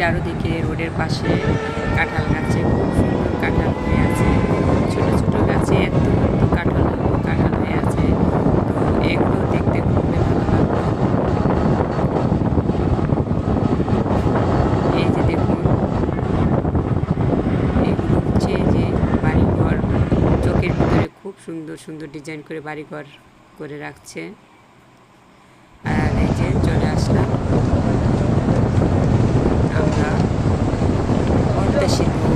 চারোদিকে রোডের পাশে কাঁঠাল গাছে খুব সুন্দর কাঁঠাল হয়ে আছে, ছোট ছোট গাছে এত কাঁঠাল কাঁঠাল হয়ে আছে। তো এগুলো দেখতে খুবই ভালো লাগল। এই যে দেখুন, এগুলো হচ্ছে যে বাড়িঘর, চোখের ভিতরে খুব সুন্দর সুন্দর ডিজাইন করে বাড়িঘর করে রাখছে আর এই যে চলে আসলাম আমরা পদ্মা সেতু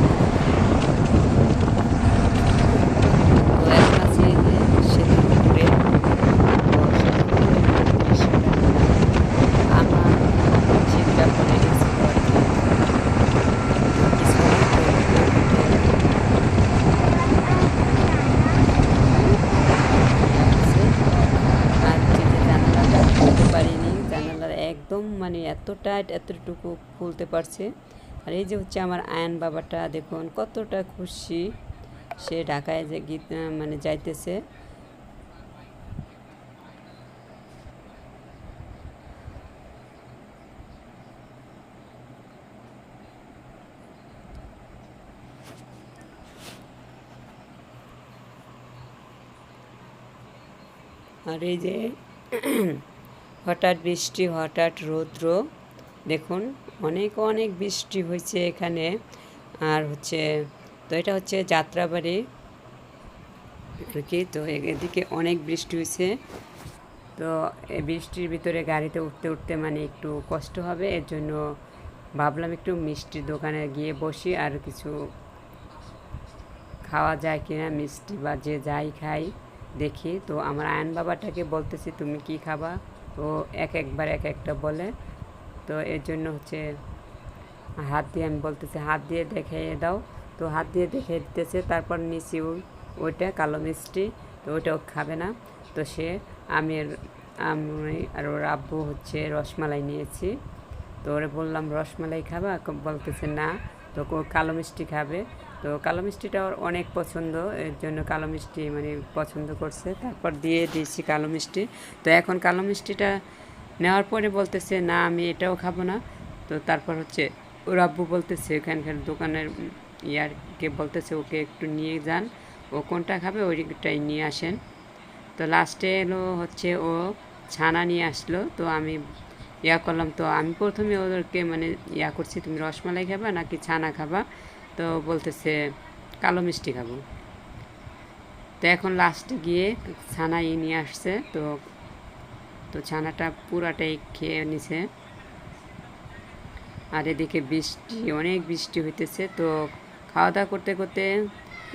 তো এখন আছি এই যে সেতুর উপরে তো সেতুর উপরে দৃশ্যটা আমার চিন্তা করে গেছিল আর কি কিছুদিন তো ভিডিও করতে আর হচ্ছে যে জানালাটা খুলতে পারিনি জানালার একদম মানে এত টাইট এতটুকু খুলতে পারছে। আর এই যে হচ্ছে আমার আয়ন বাবাটা, দেখুন কতটা খুশি সে ঢাকায় যে গীত মানে যাইতেছে। আর এই যে হঠাৎ বৃষ্টি, হঠাৎ রৌদ্র। দেখুন, অনেক অনেক বৃষ্টি হয়েছে এখানে। আর হচ্ছে, তো এটা হচ্ছে যাত্রাবাড়ি। আর কি তো এদিকে অনেক বৃষ্টি হয়েছে। তো এই বৃষ্টির ভিতরে গাড়িতে উঠতে উঠতে মানে একটু কষ্ট হবে। এর জন্য ভাবলাম একটু মিষ্টির দোকানে গিয়ে বসি আর কিছু খাওয়া যায় কিনা, মিষ্টি বা যে যাই খাই, দেখি। তো আমার আয়ন বাবাটাকে বলতেছি, তুমি কি খাবা? তো এক একবার এক একটা বলে। তো এর জন্য হচ্ছে হাত দিয়ে আমি বলতেছি, হাত দিয়ে দেখে দাও। তো হাত দিয়ে দেখে দিতেছে, তারপর নিচে ওইটা কালো মিষ্টি, তো ওইটাও খাবে না। তো সে আমি আমি আর ওর আব্বু হচ্ছে রসমালাই নিয়েছি। তো ওরে বললাম, রসমালাই খাবা? বলতেছে, না। তো কালো মিষ্টি খাবে। তো কালো মিষ্টিটা ওর অনেক পছন্দ, এর জন্য কালো মিষ্টি মানে পছন্দ করছে। তারপর দিয়ে দিয়েছি কালো মিষ্টি। তো এখন কালো মিষ্টিটা নেওয়ার পরে বলতেছে, না, আমি এটাও খাব না। তো তারপর হচ্ছে ওর আব্বু বলতেছে ওখানকার দোকানের ইয়ারকে বলতেছে, ওকে একটু নিয়ে যান। ও কোনটা খাবে ওইটাই নিয়ে আসেন। তো লাস্টে এলো হচ্ছে ও ছানা নিয়ে আসলো। তো আমি ইয়া করলাম, তো আমি প্রথমে ওদেরকে মানে ইয়া করছি, তুমি রসমালাই খাবা নাকি ছানা খাবা? তো বলতেছে, কালো মিষ্টি খাব। তো এখন লাস্টে গিয়ে ছানাই নিয়ে আসছে, তো তো ছানাটা পুরাটাই খেয়ে নিছে। আর এদিকে বৃষ্টি, অনেক বৃষ্টি হইতেছে, তো খাওয়া দাওয়া করতে করতে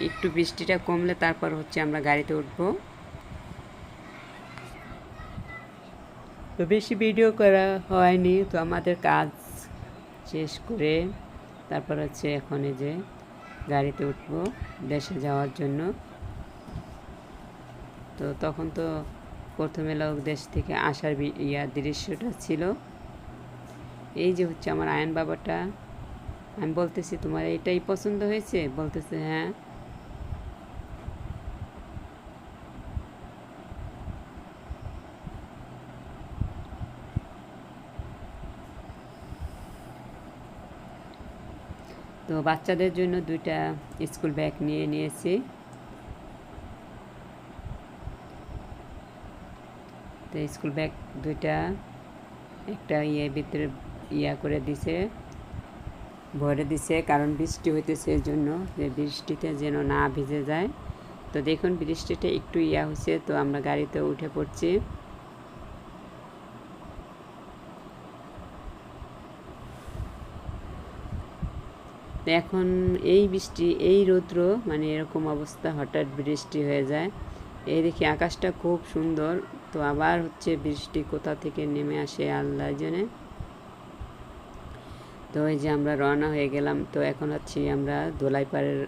একটু বৃষ্টিটা কমলে তারপর হচ্ছে আমরা গাড়িতে উঠবো। তো বেশি ভিডিও করা হয়নি, তো আমাদের কাজ শেষ করে তারপর হচ্ছে এখন যে গাড়িতে উঠবো, দেশে যাওয়ার জন্য। তো তখন তো প্রথমে লোক দেশ থেকে আসার ইয়ার ইয়া দৃশ্যটা ছিল। এই যে হচ্ছে আমার আয়ন বাবাটা, আমি বলতেছি, তোমার এটাই পছন্দ হয়েছে? বলতেছে হ্যাঁ। তো বাচ্চাদের জন্য দুইটা স্কুল ব্যাগ নিয়ে নিয়েছি। তো স্কুল ব্যাগ দুইটা, একটা ইয়ে ভিতরে ইয়া করে দিছে, ভরে দিছে, কারণ বৃষ্টি হইতেছে এর জন্য যে বৃষ্টিতে যেন না ভিজে যায়। তো দেখুন বৃষ্টিটা একটু ইয়া হয়েছে তো আমরা গাড়িতে উঠে পড়ছি। তো এখন এই বৃষ্টি, এই রৌদ্র মানে এরকম অবস্থা, হঠাৎ বৃষ্টি হয়ে যায়। এই দেখি আকাশটা খুব সুন্দর, তো আবার হচ্ছে বৃষ্টি কোথা থেকে নেমে আসে আল্লাহ জনে। তো এই যে আমরা রওনা হয়ে গেলাম, তো এখন হচ্ছি আমরা দোলাইপাড়ের,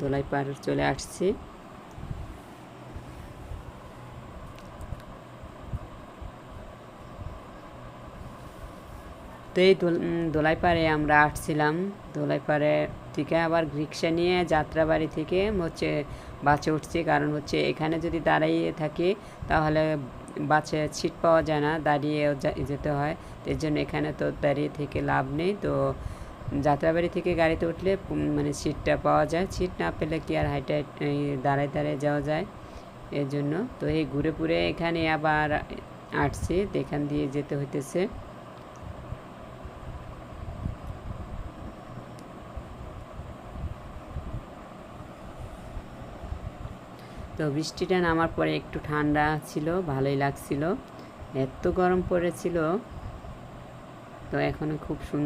দোলাইপাড় দোলাই পাড় চলে আসছি। তো এই দোলাইপাড়ে আমরা আসছিলাম। দোলাইপাড়ে থেকে আবার রিক্সা নিয়ে যাত্রাবাড়ি থেকে হচ্ছে বাসে উঠছি। কারণ হচ্ছে এখানে যদি দাঁড়িয়ে থাকি তাহলে বাসে সিট পাওয়া যায় না, দাঁড়িয়েও যেতে হয়। এর জন্য এখানে তো দাঁড়িয়ে থেকে লাভ নেই। তো যাত্রাবাড়ি থেকে গাড়িতে উঠলে মানে সিটটা পাওয়া যায়। সিট না পেলে কি আর হাইটে দাঁড়ায় দাঁড়ায় যাওয়া যায়? এর জন্য তো এই ঘুরে ঘুরে এখানে আবার আসছি। এখান দিয়ে যেতে হইতেছে। তো বৃষ্টিটা নামার পরে একটু ঠান্ডা ছিল, ভালোই লাগছিল। এত গরম পড়েছিল। তো এখন খুব সুন্দর